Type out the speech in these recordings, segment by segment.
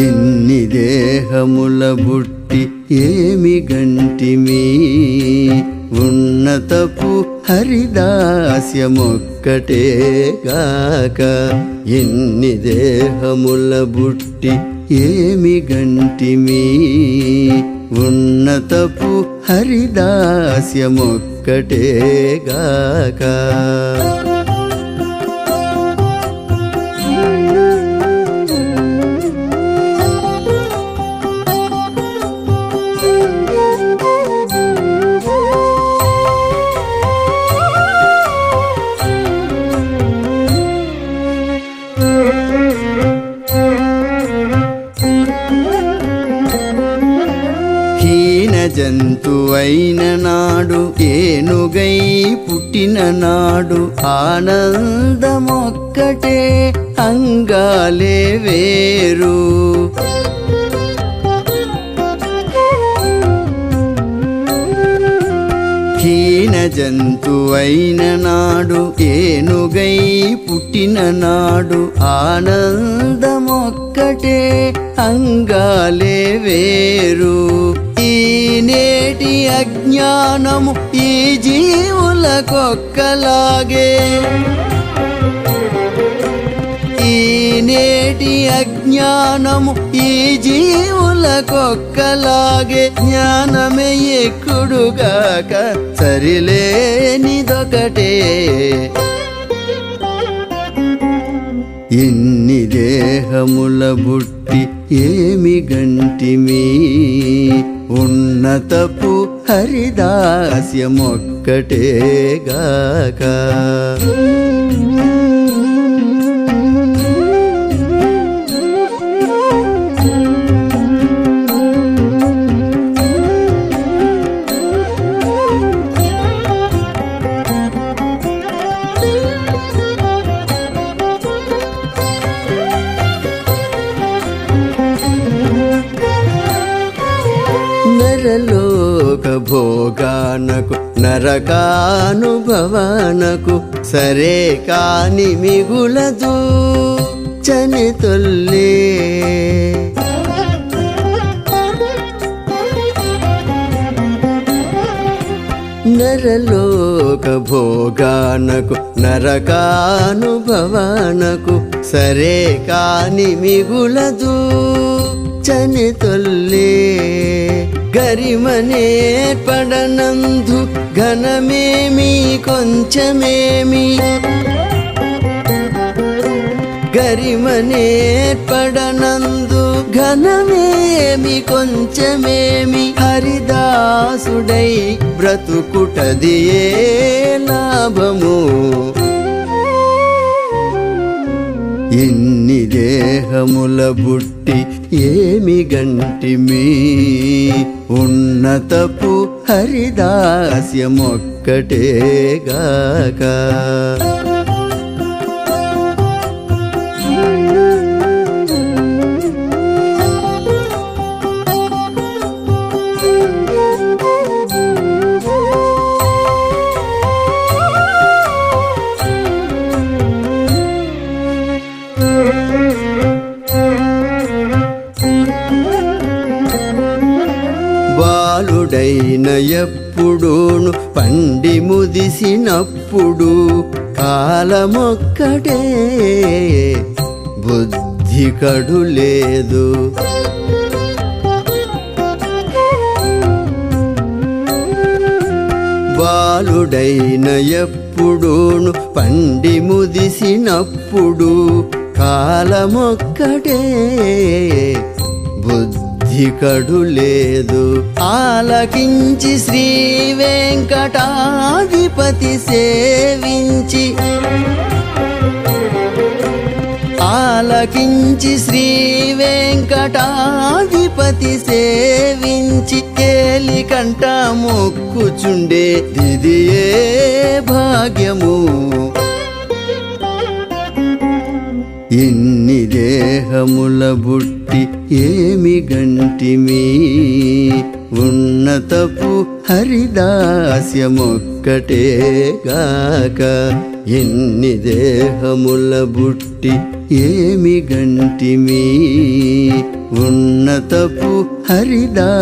ఎన్ని దేహముల బుట్టి ఏమి గంటిమి ఉన్నతపు హరిదాస్యమొక్కటే గాక. ఎన్ని దేహముల బుట్టి ఏమి గంటిమి. ఉన్నతపు హరిదాస్యమొక్కటే గాక. జంతువైన నాడు ఏనుగై పుట్టిన నాడు ఆనందమొక్కటే అంగాలే వేరు. హీన జంతువైన నాడు ఏనుగై పుట్టిన నాడు ఆనందమొక్కటే అంగాలే వేరు. అజ్ఞానము ఈ జీవులకొక్కలాగే. ఈ నేటి అజ్ఞానము ఈ జీవులకొక్కలాగే. జ్ఞానమే ఎక్కుడుగాక సరిలేనిదొకటే. ఎన్ని దేహముల బుట్టి ఏమి గంటిమి? ఉన్నతపు హరిదాస్యమొక్కటేగాక భోగానకు నరకానుభవానకు సరే కాని మిగులదు చని తొల్లే నరలోక భోగానకు నరకానుభవానకు సరే కాని మిగులదు చని గరిమనేర్పడనందు గరిమనే పడనందు ఘనమేమి కొంచెమేమి? గరిమనే పడనందు ఘనమేమి కొంచెమేమి? హరిదాసుడై బ్రతుకుటది ఏ లాభము? ఎన్ని దేహముల బుట్టి ఏమి గంటిమి ఉన్నతపు హరిదాస్యమొక్కటేగాక బాలుడైన ఎప్పుడూను పండి ముదిసినప్పుడు కాలమొక్కటే బుద్ధి కడు లేదు బాలుడైన ఎప్పుడూను పండి ముదిసినప్పుడు కాలమొక్కటే బుద్ధి అధికడు లేదు. ఆలకించి శ్రీ వెంకటాధిపతి సేవించి. ఆలకించి శ్రీ వెంకటాధిపతి సేవించి. కేలికంట మొక్కుచుండే దిదియే భాగ్యము. ఎన్ని దేహముల బుట్టి ఏమి గంటిమి? ఉన్నతపు హరిదాస్యమొక్కటే గాక ఎన్ని దేహముల బుట్టి ఏమి గంటిమి? ఉన్నతపు హరిదాస్యమొక్కటే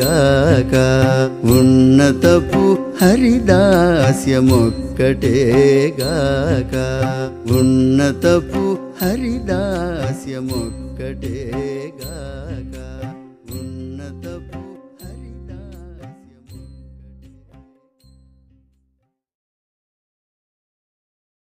గాక ఉన్నతపు హరిదాస్యమొక్కటేగాక. ఉన్నతపు హరిదాస్యమొక్కటేగాక. ఉన్నతపు